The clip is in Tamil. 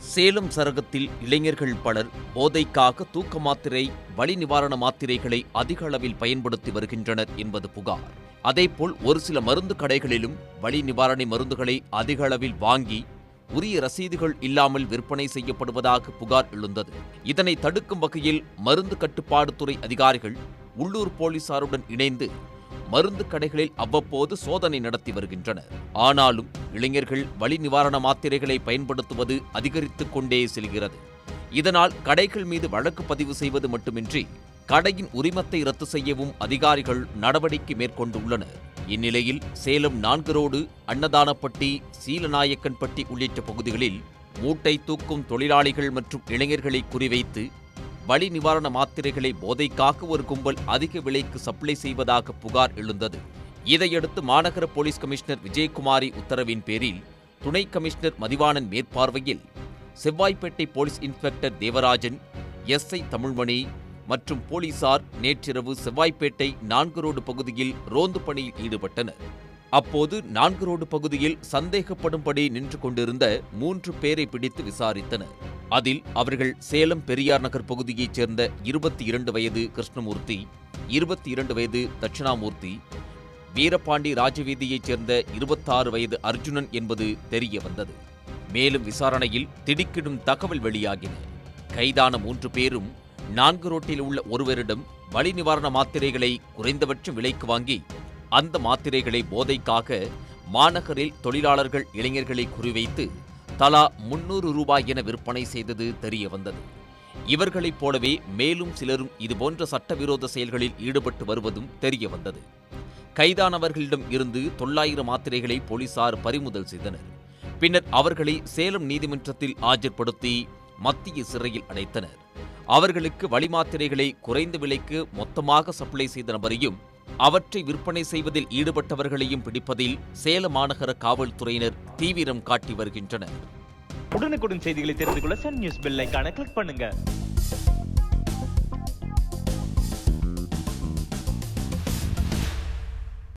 சேலம் சரகத்தில் இளைஞர்கள் பலர் போதைக்காக தூக்க மாத்திரை வலி நிவாரண மாத்திரைகளை அதிக அளவில் பயன்படுத்தி வருகின்றனர் என்பது புகார். அதேபோல் ஒரு சில மருந்து கடைகளிலும் வலி நிவாரண மருந்துகளை அதிக அளவில் வாங்கி உரிய ரசீதுகள் இல்லாமல் விற்பனை செய்யப்படுவதாக புகார் எழுந்தது. இதனை தடுக்கும் வகையில் மருந்து கட்டுப்பாடு துறை அதிகாரிகள் உள்ளூர் போலீசாருடன் இணைந்து மருந்து கடைகளில் அவ்வப்போது சோதனை நடத்தி வருகின்றனர். ஆனாலும் இளைஞர்கள் வலி நிவாரண மாத்திரைகளை பயன்படுத்துவது அதிகரித்துக் கொண்டே செல்கிறது. இதனால் கடைகள் மீது வழக்கு பதிவு செய்வது மட்டுமின்றி கடையின் உரிமத்தை ரத்து செய்யவும் அதிகாரிகள் நடவடிக்கை மேற்கொண்டுள்ளனர். இந்நிலையில் சேலம் நான்கு ரோடு அன்னதானப்பட்டி சீலநாயக்கன்பட்டி உள்ளிட்ட பகுதிகளில் மூட்டை தூக்கும் தொழிலாளிகள் மற்றும் இளைஞர்களை குறிவைத்து வலி நிவாரண மாத்திரைகளை போதைக்காக ஒரு கும்பல் அதிக விலைக்கு சப்ளை செய்வதாக புகார் எழுந்தது. இதையடுத்து மாநகர போலீஸ் கமிஷனர் விஜயகுமாரி உத்தரவின் பேரில் துணை கமிஷனர் மதிவாணன் மேற்பார்வையில் Sevvaipettai police inspector Devarajan SI Tamilmani மற்றும் போலீசார் நேற்றிரவு செவ்வாய்ப்பேட்டை நான்கு ரோடு பகுதியில் ரோந்து பணியில் ஈடுபட்டனர். அப்போது நான்கு ரோடு பகுதியில் சந்தேகப்படும்படி நின்று கொண்டிருந்த மூன்று பேரை பிடித்து விசாரித்தனர். அதில் அவர்கள் சேலம் பெரியார் நகர் பகுதியைச் சேர்ந்த இருபத்தி இரண்டு வயது கிருஷ்ணமூர்த்தி இருபத்தி இரண்டு வயது தட்சிணாமூர்த்தி வீரபாண்டி ராஜவீதியைச் சேர்ந்த இருபத்தாறு வயது அர்ஜுனன் என்பது தெரிய வந்தது மேலும் விசாரணையில் திடுக்கிடும் தகவல் வெளியாகின. கைதான மூன்று பேரும் நான்கு ரோட்டில் உள்ள ஒருவரிடம் வழி நிவாரண மாத்திரைகளை குறைந்தபட்சம் விலைக்கு வாங்கி அந்த மாத்திரைகளை போதைக்காக மாநகரில் தொழிலாளர்கள் இளைஞர்களை குறிவைத்து தலா முன்னூறு ரூபாய் என விற்பனை செய்தது தெரிய வந்தது இவர்களைப் போலவே மேலும் சிலரும் இதுபோன்ற சட்டவிரோத செயல்களில் ஈடுபட்டு வருவதும் தெரிய வந்தது கைதானவர்களிடம் இருந்து தொள்ளாயிரம் மாத்திரைகளை போலீசார் பறிமுதல் செய்தனர். பின்னர் அவர்களை சேலம் நீதிமன்றத்தில் ஆஜர்படுத்தி மத்திய சிறையில் அடைத்தனர். அவர்களுக்கு வழிமாத்திரைகளை குறைந்த விலைக்கு மொத்தமாக சப்ளை செய்த நபரையும் அவற்றை விற்பனை செய்வதில் ஈடுபட்டவர்களையும் பிடிப்பதில் சேலம் மாநகர காவல்துறையினர் தீவிரம் காட்டி வருகின்றனர். உடனுக்குடன் செய்திகளை தெரிந்து கொள்ள சன் நியூஸ் பெல் கிளிக் பண்ணுங்க.